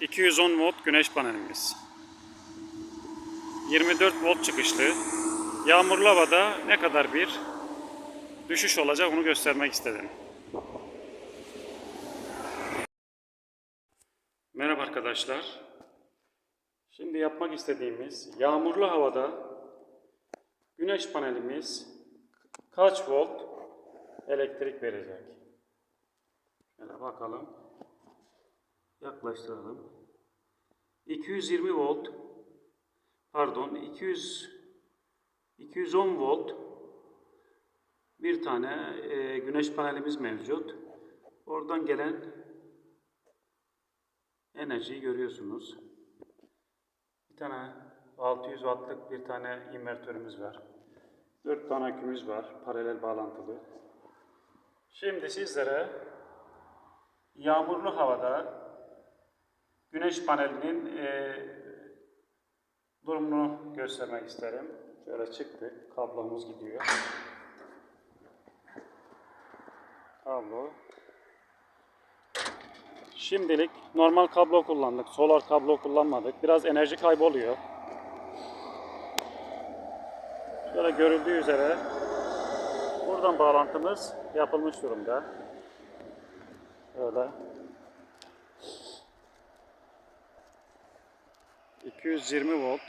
210 volt güneş panelimiz. 24 volt çıkışlı. Yağmurlu havada ne kadar bir düşüş olacak onu göstermek istedim. Merhaba arkadaşlar. Şimdi yapmak istediğimiz yağmurlu havada güneş panelimiz kaç volt elektrik verecek? Şöyle bakalım. Yaklaştıralım. 220 volt pardon 200 210 volt bir tane e, güneş panelimiz mevcut. Oradan gelen enerjiyi görüyorsunuz. Bir tane 600 wattlık bir tane invertörümüz var. 4 tane akümüz var paralel bağlantılı. Şimdi sizlere yağmurlu havada güneş panelinin e, durumunu göstermek isterim. Şöyle çıktık. Kablomuz gidiyor. Kablo. Şimdilik normal kablo kullandık. Solar kablo kullanmadık. Biraz enerji kaybı oluyor. Şöyle görüldüğü üzere buradan bağlantımız yapılmış durumda. Öyle. 220 volt,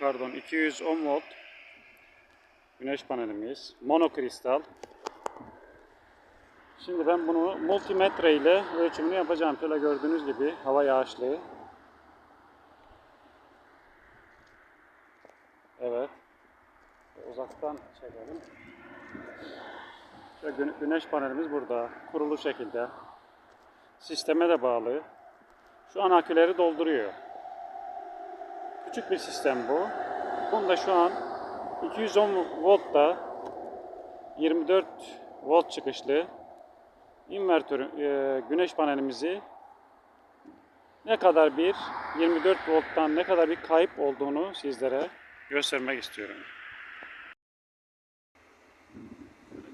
pardon 210 volt güneş panelimiz. Monokristal. Şimdi ben bunu multimetre ile ölçümünü yapacağım. Şöyle gördüğünüz gibi hava yağışlı. Evet. Uzaktan çekelim. Şöyle gü- güneş panelimiz burada. Kurulu şekilde. Sisteme de bağlı. Şu an aküleri dolduruyor. Küçük bir sistem bu. Bunda şu an 210 voltta 24 volt çıkışlı invertör e, güneş panelimizi ne kadar bir 24 volttan ne kadar bir kayıp olduğunu sizlere göstermek istiyorum.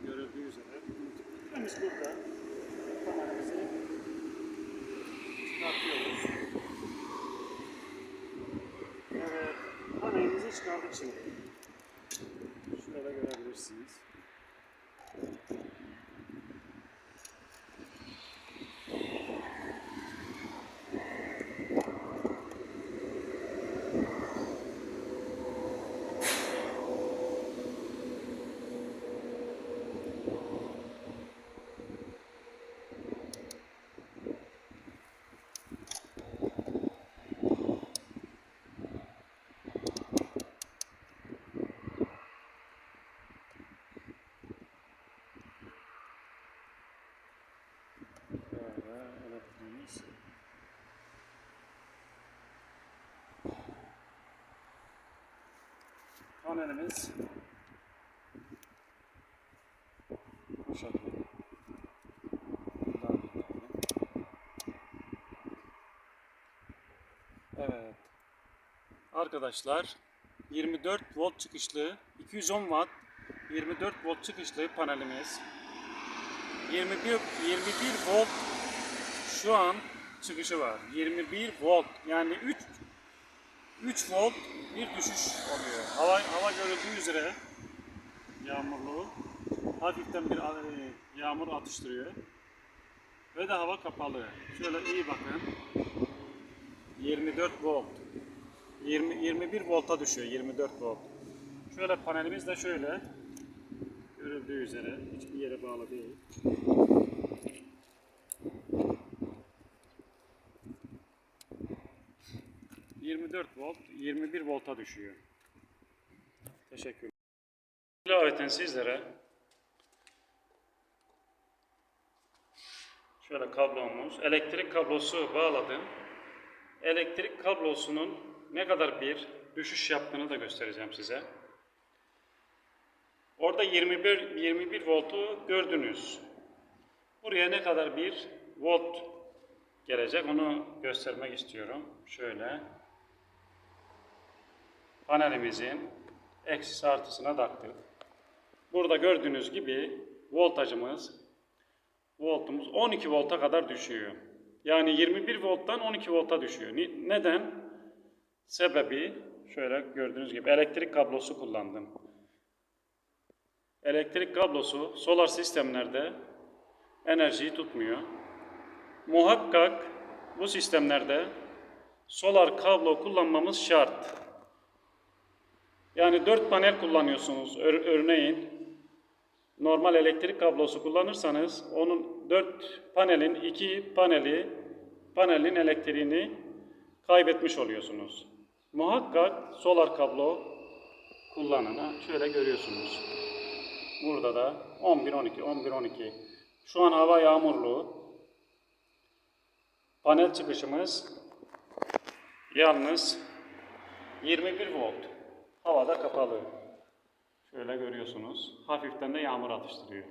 Görüldüğü üzere burada. purposes. Elektriğimiz. Panelimiz bu şekilde. Evet. Arkadaşlar 24 volt çıkışlı 210 watt 24 volt çıkışlı panelimiz 21 21 volt şu an çıkışı var. 21 volt yani 3 3 volt bir düşüş oluyor. Hava hava görüldüğü üzere yağmurlu. Hafiften bir e, yağmur atıştırıyor. Ve de hava kapalı. Şöyle iyi bakın. 24 volt. 20 21 volta düşüyor. 24 volt. Şöyle panelimiz de şöyle. Görüldüğü üzere hiçbir yere bağlı değil. ...24 volt, 21 volta düşüyor. Teşekkür İlaveten sizlere... ...şöyle kablomuz, elektrik kablosu bağladım. Elektrik kablosunun ne kadar bir düşüş yaptığını da göstereceğim size. Orada 21 21 voltu gördünüz. Buraya ne kadar bir volt gelecek onu göstermek istiyorum. Şöyle panelimizin eksisi artısına taktık. Burada gördüğünüz gibi voltajımız voltumuz 12 volta kadar düşüyor. Yani 21 volttan 12 volta düşüyor. Neden? Sebebi şöyle gördüğünüz gibi elektrik kablosu kullandım. Elektrik kablosu solar sistemlerde enerjiyi tutmuyor. Muhakkak bu sistemlerde solar kablo kullanmamız şart. Yani 4 panel kullanıyorsunuz Ör- örneğin. Normal elektrik kablosu kullanırsanız onun 4 panelin 2 paneli panelin elektriğini kaybetmiş oluyorsunuz. Muhakkak solar kablo kullanın. Ha, Şöyle görüyorsunuz. Burada da 11 12 11 12. Şu an hava yağmurlu. Panel çıkışımız yalnız 21 volt. Havada kapalı. Şöyle görüyorsunuz. Hafiften de yağmur atıştırıyor.